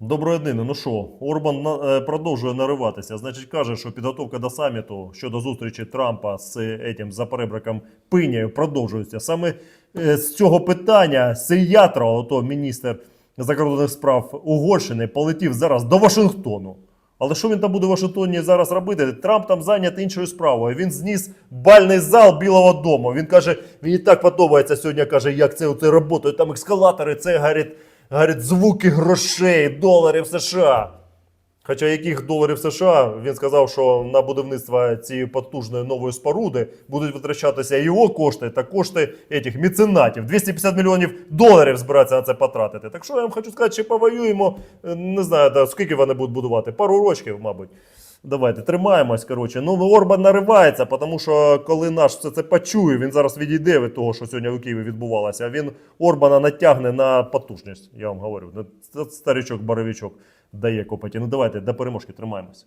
Доброї днини. Ну що, Орбан е, продовжує нариватися. Значить, каже, що підготовка до саміту щодо зустрічі Трампа з етим запоребриком Пиняю продовжується. Саме е, з цього питання Сеятра, ото міністр закордонних справ Угорщини, полетів зараз до Вашингтону. Але що він там буде в Вашингтоні зараз робити? Трамп там зайнятий іншою справою. Він зніс бальний зал Білого Дому. Він каже, мені так подобається сьогодні, каже, як це оце працює. Там ескалатори, це говорить, говорить, звуки грошей, доларів США. Хоча яких доларів США він сказав, що на будівництво цієї потужної нової споруди будуть витрачатися його кошти та кошти етих меценатів. 250 мільйонів доларів збирається на це потратити. Так що я вам хочу сказати, чи повоюємо, е, не знаю, да, скільки вони будуть будувати? Пару років, мабуть. Давайте тримаємось. Коротше. Ну Орбан наривається, тому що коли наш все це почує, він зараз відійде від того, що сьогодні у Києві відбувалося. А він Орбана натягне на потужність. Я вам говорю. Ну, це Старичок, боровичок дає копоті. Ну давайте до переможки тримаємось.